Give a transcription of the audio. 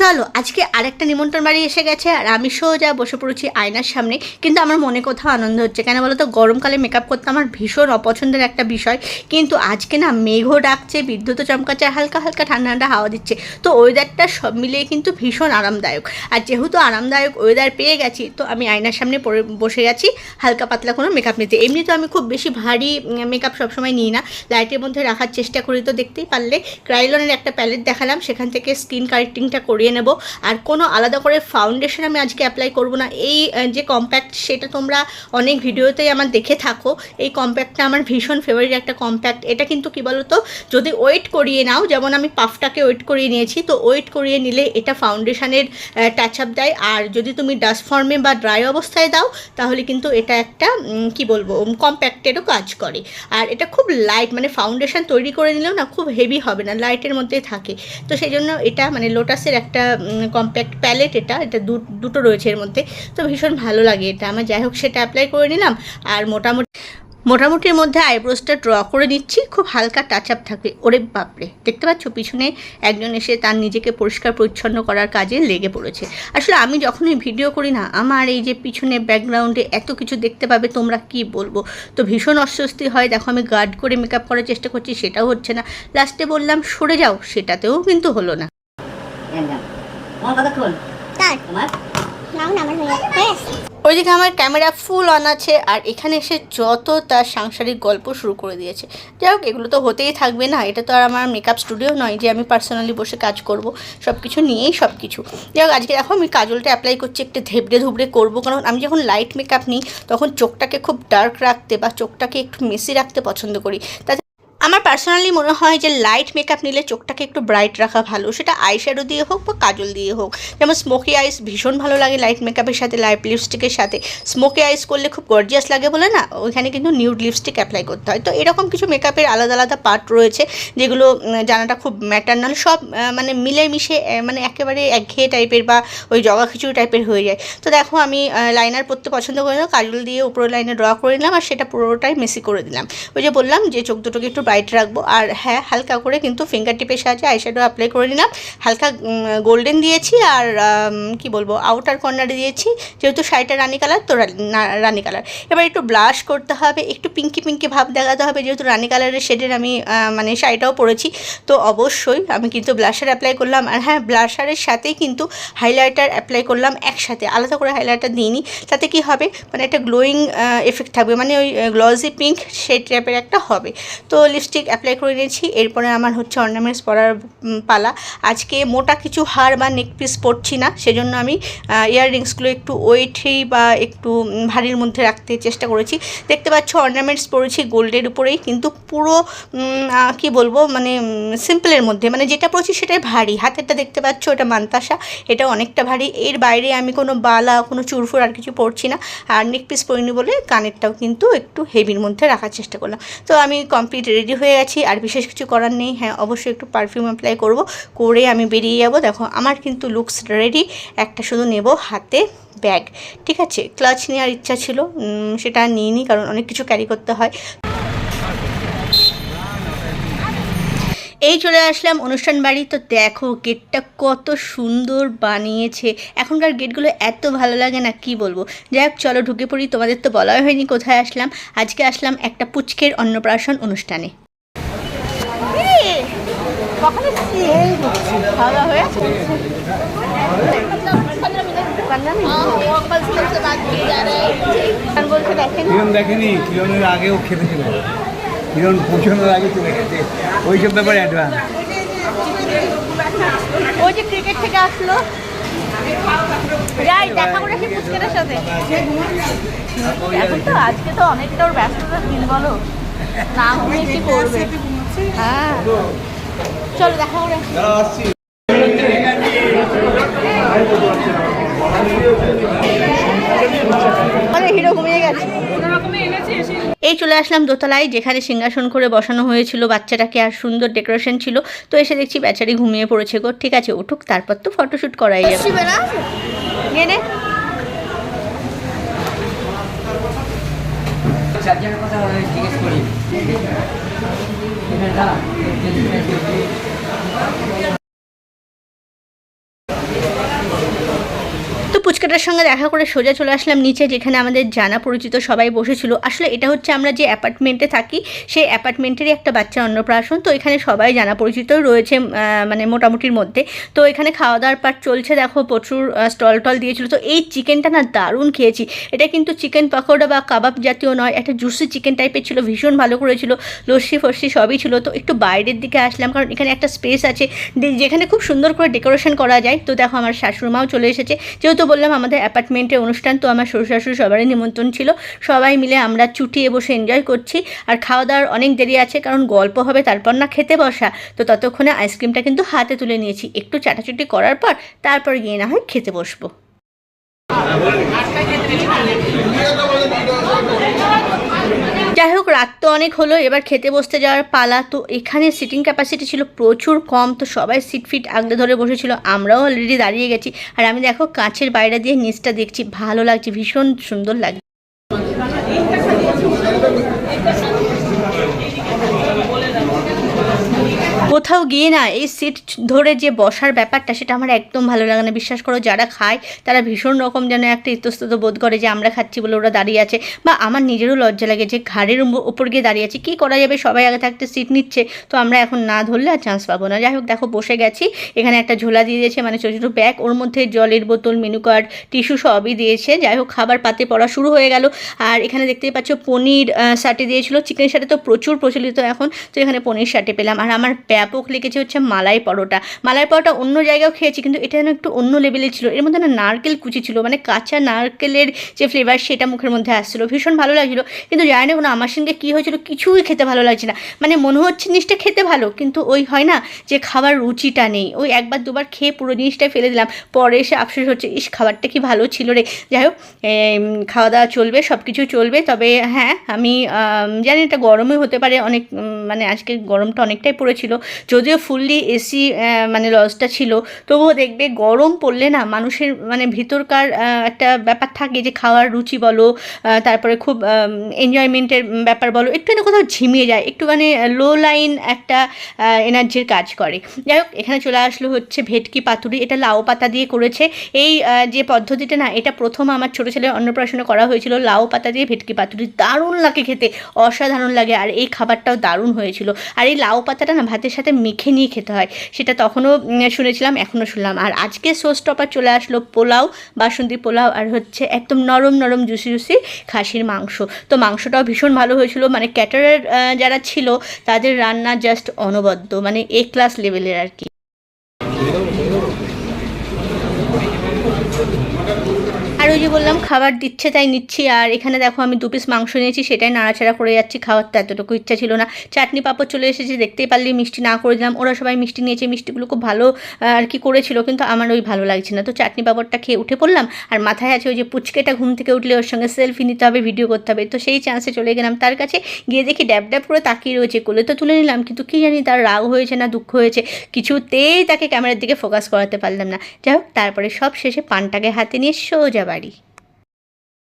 চলো, আজকে আরেকটা নিমন্ত্রণ বাড়ি এসে গেছে, আর আমি সোজা বসে পড়েছি আয়নার সামনে, কিন্তু আমার মনে কোথাও আনন্দ হচ্ছে। কেন বলো তো, গরমকালে মেকআপ করতে আমার ভীষণ অপছন্দের একটা বিষয়, কিন্তু আজকে না মেঘও ডাকছে, বিদ্যুৎও চমকাচ্ছে, হালকা হালকা ঠান্ডা ঠান্ডা হাওয়া দিচ্ছে। তো ওয়েদারটা সব মিলিয়ে কিন্তু ভীষণ আরামদায়ক। আর যেহেতু আরামদায়ক ওয়েদার পেয়ে গেছি, তো আমি আয়নার সামনে বসে গেছি হালকা পাতলা কোনো মেকআপ নিতে। এমনি তো আমি খুব বেশি ভারী মেকআপ সবসময় নিই না। লাইটের মধ্যে রাখার চেষ্টা করি তো দেখতেই পারলে। ক্রাইলনের একটা প্যালেট দেখালাম, সেখান থেকে স্কিন কারেক্টিংটা করিয়ে নেব। আর কোনো আলাদা করে ফাউন্ডেশন আমি আজকে অ্যাপ্লাই করব না। এই যে কম্প্যাক্ট সেটা তোমরা অনেক ভিডিওতেই আমার দেখে থাকো। এই কম্প্যাক্টটা আমার ভীষণ ফেভারিট একটা কম্প্যাক্ট এটা কিন্তু কী বলো তো যদি ওয়েট করিয়ে নাও, যেমন আমি পাফটাকে ওয়েট করিয়ে নিয়েছি, তো ওয়েট করিয়ে নিলে এটা ফাউন্ডেশনের টাচ আপ দেয়। আর যদি তুমি ডাস্ট ফর্মে বা ড্রাই অবস্থায় দাও, তাহলে কিন্তু এটা একটা কি বলব কম্প্যাক্টেরও কাজ করে। আর এটা খুব লাইট মানে ফাউন্ডেশন তৈরি করে নিলেও না খুব হেভি হবে না লাইটের মধ্যে থাকে। তো সেই জন্য এটা মানে লোটাসের একটা কম্প্যাক্ট প্যালেট এটা এটা দুটো রয়েছে এর মধ্যে। তো ভীষণ ভালো লাগে এটা। আমার যাই হোক, সেটা অ্যাপ্লাই করে নিলাম। আর মোটামুটি, মোটামুটির মধ্যে আইব্রোসটা ড্র করে নিচ্ছি। খুব হালকা টাচ আপ থাকবে। ওরে বাপরে! দেখতে পাচ্ছ? পিছনে একজন এসে তার নিজেকে পরিষ্কার পরিচ্ছন্ন করার কাজে লেগে পড়েছে। আসলে আমি যখনই ভিডিও করি না, আমার এই যে পিছনে ব্যাকগ্রাউন্ডে এত কিছু দেখতে পাবে, তোমরা কি বলব? তো ভীষণ অস্বস্তি হয়। দেখো, আমি গার্ড করে মেকআপ করার চেষ্টা করছি, সেটাও হচ্ছে না। লাস্টে বললাম, সরে যাও। সেটাতেও কিন্তু হলো না একদম তোমার কতক্ষণ তার তোমার নাও না আমার হয়ে হয়ে আসছে ওইদিকে আমার ক্যামেরা ফুল অন আছে আর এখানে এসে যত তার সাংসারিক গল্প শুরু করে দিয়েছে। যাই হোক এগুলো তো হতেই থাকবে না এটা তো আর আমার মেকআপ স্টুডিও নয় যে আমি পার্সোনালি বসে কাজ করব সব কিছু নিয়েই সব কিছু যাই হোক আজকে দেখো আমি কাজলটা অ্যাপ্লাই করছি একটু ধেবড়ে ধুবড়ে করব কারণ আমি যখন লাইট মেকআপ নিই তখন চোখটাকে খুব ডার্ক রাখতে বা চোখটাকে একটু মেসি রাখতে পছন্দ করি। তাতে পার্সোনালি মনে হয় যে লাইট মেকআপ নিলে চোখটাকে একটু ব্রাইট রাখা ভালো। সেটা আইশ্যাডো দিয়ে হোক বা কাজল দিয়ে হোক। যেমন স্মোকি আইস ভীষণ ভালো লাগে লাইট মেকআপের সাথে লাইট লিপস্টিকের সাথে। স্মোকি আইস করলে খুব গর্জিয়াস লাগে বলে না? ওইখানে কিন্তু নিউড লিপস্টিক অ্যাপ্লাই করতে হয়। তো এরকম কিছু মেকআপের আলাদা আলাদা পার্ট রয়েছে, যেগুলো জানাটা খুব ম্যাটার্নাল সব মানে মিলেমিশে মানে একেবারে একঘেয়ে টাইপের বা ওই জগা খিচুড়ি টাইপের হয়ে যায়। তো দেখো আমি লাইনার পরতে পছন্দ করি না। কাজল দিয়ে উপরের লাইনে ড্র করে নিলাম আর সেটা পুরোটাই মেসি করে দিলাম। ওই যে বললাম যে চোখ দুটোকে একটু ব্রাইট রাখব। আর হ্যাঁ হালকা করে কিন্তু ফিঙ্গার টিপের সাহায্যে আইশ্যাডো অ্যাপ্লাই করে নিলাম। হালকা গোল্ডেন দিয়েছি আর কি বলব আউটার কর্নারে দিয়েছি। যেহেতু শাড়িটা রানি কালার তো রানি কালার এবার একটু ব্লাশ করতে হবে, একটু পিঙ্কি পিঙ্কি ভাব দেখাতে হবে। যেহেতু রানি কালারের শেডের আমি মানে শাড়িটাও পরেছি, তো অবশ্যই আমি কিন্তু ব্লাশার অ্যাপ্লাই করলাম। আর হ্যাঁ ব্লাশারের সাথেই কিন্তু হাইলাইটার অ্যাপ্লাই করলাম একসাথে। আলাদা করে হাইলাইটার দিইনি। তাতে কি হবে? মানে একটা গ্লোয়িং এফেক্ট থাকবে। মানে ওই গ্লসি পিঙ্ক শেড টাইপের একটা হবে। তো লিপস্টিক অ্যাপ্লাই করে নিয়েছি। এরপরে আমার হচ্ছে অর্নামেন্টস পরার পালা। আজকে মোটা কিছু হার বা নেক পিস পরছি না, সেজন্য আমি ইয়াররিংসগুলো একটু ওয়েটই বা একটু ভারীর মধ্যে রাখতে চেষ্টা করেছি। দেখতে পাচ্ছ অর্নামেন্টস পরেছি গোল্ডের উপরেই, কিন্তু পুরো কি বলব মানে সিম্পলের মধ্যে মানে যেটা পরেছি সেটাই ভারী। হাতেরটা দেখতে পাচ্ছ, এটা মান্তাসা এটা অনেকটা ভারী। এর বাইরে আমি কোনো বালা, কোনো চুরফুর আর কিছু পরছি না। আর নেক পিস পরিনি বলে কানেরটাও কিন্তু একটু হেভির মধ্যে রাখার চেষ্টা করলাম। তো আমি কমপ্লিট রেডি হয়ে গেছি আর বিশেষ কিছু করার নেই। হ্যাঁ অবশ্যই একটু পারফিউম অ্যাপ্লাই করব, করে আমি বেরিয়ে যাব। দেখো, আমার কিন্তু লুকস রেডি একটা শুধু নেব হাতে ব্যাগ ঠিক আছে? ক্লাচ নেওয়ার ইচ্ছা ছিল সেটা নিইনি, কারণ অনেক কিছু ক্যারি করতে হয়। এই চলে আসলাম অনুষ্ঠান বাড়ি। তো দেখো গেটটা কত সুন্দর বানিয়েছে। এখনকার গেটগুলো এত ভালো লাগে না, কি বলব? যাই হোক, চলো ঢুকে পড়ি। তোমাদের তো বলাই হয়নি কোথায় আসলাম। আজকে আসলাম একটা পুচকের অন্নপ্রাশন অনুষ্ঠানে। দেখেন? কিরণ দেখেনি কিরণের আগেও খেতেছিল কিরণ পৌঁছানোর আগে চলে গেছে। ওই সব ব্যাপারে অ্যাডভান্স ওই যে ক্রিকেট থেকে আসলো। যাই দেখা করে কি পুচকের সাথে। এখন তো আজকে তো অনেকটা ওর ব্যস্ততার দিন বলো। না ঘুমিয়ে কি করবে? হ্যাঁ। চলো দেখা করে আসি। আরে হিরো ঘুমিয়ে গেছে। এই চলে আসলাম দোতলায় যেখানে সিংহাসন করে বসানো হয়েছিল বাচ্চাটাকে আর সুন্দর ডেকোরেশন ছিল। তো এসে দেখছি বেচারি ঘুমিয়ে পড়েছে গো। ঠিক আছে উঠুক তারপর তো ফটোশ্যুট করাই যাবে। কথা জিজ্ঞেস করি 一片大的这里 পুচকাটার সঙ্গে দেখা করে সোজা চলে আসলাম নিচে, যেখানে আমাদের জানা পরিচিত সবাই বসেছিল। আসলে এটা হচ্ছে আমরা যে অ্যাপার্টমেন্টে থাকি, সেই অ্যাপার্টমেন্টেরই একটা বাচ্চা অন্নপ্রাশন। তো এখানে সবাই জানা পরিচিত রয়েছে মানে মোটামুটির মধ্যে। তো এখানে খাওয়া দাওয়ার পাট চলছে, দেখো প্রচুর স্টল টল দিয়েছিল। তো এই চিকেনটা না দারুণ খেয়েছি। এটা কিন্তু চিকেন পকোড়া বা কাবাব জাতীয় নয়, একটা জুসি চিকেন টাইপের ছিল, ভীষণ ভালো করেছিল। লস্যি ফস্যি সবই ছিল। তো একটু বাইরের দিকে আসলাম, কারণ এখানে একটা স্পেস আছে। যেখানে খুব সুন্দর করে ডেকোরেশন করা যায়। তো দেখো আমার শাশুড়িমাও চলে এসেছে। যেহেতু বললাম আমাদের অ্যাপার্টমেন্টে অনুষ্ঠান, তো আমার শ্বশুর শাশুড়ি সবারই নিমন্ত্রণ ছিল। সবাই মিলে আমরা চুটিয়ে বসে এনজয় করছি। আর খাওয়া দাওয়ার অনেক দেরি আছে, কারণ গল্প হবে, তারপর না খেতে বসা। তো ততক্ষণে আইসক্রিমটা কিন্তু হাতে তুলে নিয়েছি। একটু চাটাচুটি করার পর তারপর গিয়ে না হয় খেতে বসবো। যাই হোক, রাত তো অনেক হলো, এবার খেতে বসতে যাওয়ার পালা। তো এখানে সিটিং ক্যাপাসিটি ছিল প্রচুর কম, তো সবাই সিট ফিট আগলে ধরে বসেছিল। আমরাও অলরেডি দাঁড়িয়ে গেছি। আর আমি দেখো, কাঁচের বাইরে দিয়ে নিচটা দেখছি। ভালো লাগছে, ভীষণ সুন্দর লাগছে। কোথাও গিয়ে না এই সিট ধরে যে বসার ব্যাপারটা সেটা আমার একদম ভালো লাগে না। বিশ্বাস করো, যারা খায় তারা ভীষণ রকম যেন একটা ইতস্তত বোধ করে যে আমরা খাচ্ছি বলে ওরা দাঁড়িয়ে আছে বা আমার নিজেরও লজ্জা লাগে যে ঘাড়ের উপর গিয়ে দাঁড়িয়ে আছে। কী করা যাবে? সবাই আগে থাকতে সিট নিচ্ছে। তো আমরা এখন না ধরলে আর চান্স পাবো না। যাই হোক, দেখো বসে গেছি। এখানে একটা ঝোলা দিয়ে দিয়েছে মানে ছোটো ছোটো ব্যাগ ওর মধ্যে জলের বোতল মেনু কার্ড টিস্যু সবই দিয়েছে। যাই হোক, খাবার পাতে পড়া শুরু হয়ে গেল। আর এখানে দেখতেই পাচ্ছ, পনির সাটে দিয়েছিল। চিকেন সাটে তো প্রচুর প্রচলিত এখন। তো এখানে পনির সাটে পেলাম। আর আমার ব্যাপক লেগেছে হচ্ছে মালাই পরোটা। মালাই পরোটা অন্য জায়গাও খেয়েছি, কিন্তু এটা যেন একটু অন্য লেভেলে ছিল। এর মধ্যে না নারকেল কুচি ছিল মানে কাঁচা নারকেলের যে ফ্লেভার সেটা মুখের মধ্যে আসছিল। ভীষণ ভালো লাগছিল। কিন্তু জানি না কোনো আমার সঙ্গে কী হয়েছিল, কিছুই খেতে ভালো লাগছে না। মানে মনে হচ্ছে জিনিসটা খেতে ভালো, কিন্তু ওই হয় না যে খাবার রুচিটা নেই। ওই একবার দুবার খেয়ে পুরো জিনিসটাই ফেলে দিলাম। পরে এসে আফসোস হচ্ছে, ইস, খাবারটা কি ভালো ছিল রে? যাই হোক খাওয়া দাওয়া চলবে সব কিছু চলবে। তবে হ্যাঁ আমি জানি এটা গরমই হতে পারে, অনেক মানে আজকে গরমটা অনেকটাই পড়েছিল। যদিও ফুললি এসি মানে লজটা ছিল, তবুও দেখবে গরম পড়লে না মানুষের মানে ভিতরকার একটা ব্যাপার থাকে যে খাওয়ার রুচি বলো তারপরে খুব এনজয়মেন্টের ব্যাপার বলো একটু না কোথাও ঝিমিয়ে যায় একটু মানে লো লাইন একটা এনার্জির কাজ করে। যাই হোক, এখানে চলে আসলো হচ্ছে ভেটকি পাতুরি, এটা লাউ পাতা দিয়ে করেছে। এই যে পদ্ধতিটা না, এটা প্রথম আমার ছোটো ছেলের অন্নপ্রাশনে করা হয়েছিল, লাউ পাতা দিয়ে ভেটকি পাতুরি। দারুণ লাগে খেতে, অসাধারণ লাগে, আর এই খাবারটাও দারুণ হয়েছিল। আর এই লাউ পাতাটা না ভাতের সাথে মেখে নিয়ে খেতে হয়। সেটা তখনও শুনেছিলাম, এখনও শুনলাম। আর আজকে সোস টপার চলে আসলো পোলাও, বাসন্তী পোলাও আর হচ্ছে একদম নরম নরম, জুসি জুসি খাসির মাংস। তো মাংসটাও ভীষণ ভালো হয়েছিল। মানে ক্যাটারের যারা ছিল, তাদের রান্না জাস্ট অনবদ্য। মানে এ ক্লাস লেভেলের আর কি। আর ওই যে বললাম, খাবার দিচ্ছে তাই নিচ্ছি, আর এখানে দেখো আমি দু পিস মাংস নিয়েছি, সেটাই নাড়াচাড়া করে যাচ্ছি, খাওয়ার তো এতটুকু ইচ্ছা ছিল না। চাটনি পাঁপড় চলে এসেছে, দেখতেই পারলি মিষ্টি না করে দিলাম। ওরা সবাই মিষ্টি নিয়েছে, মিষ্টিগুলো খুব ভালো আর কি করেছিল, কিন্তু আমার ওই ভালো লাগছে না। তো চাটনি পাঁপড়টা খেয়ে উঠে পড়লাম, আর মাথায় আছে ওই যে পুচকেটা ঘুম থেকে উঠলে ওর সঙ্গে সেলফি নিতে হবে ভিডিও করতে হবে। তো সেই চান্সে চলে গেলাম তার কাছে, গিয়ে দেখি ড্যাব ড্যাব করে তাকিয়ে রয়েছে, কোলে তো তুলে নিলাম, কিন্তু কী জানি তার রাগ হয়েছে না, দুঃখ হয়েছে, কিছুতেই তাকে ক্যামেরার দিকে ফোকাস করাতে পারলাম না। যাই হোক, তারপরে সব শেষে পানটাকে হাতে নিয়ে সোজা বাড়ি।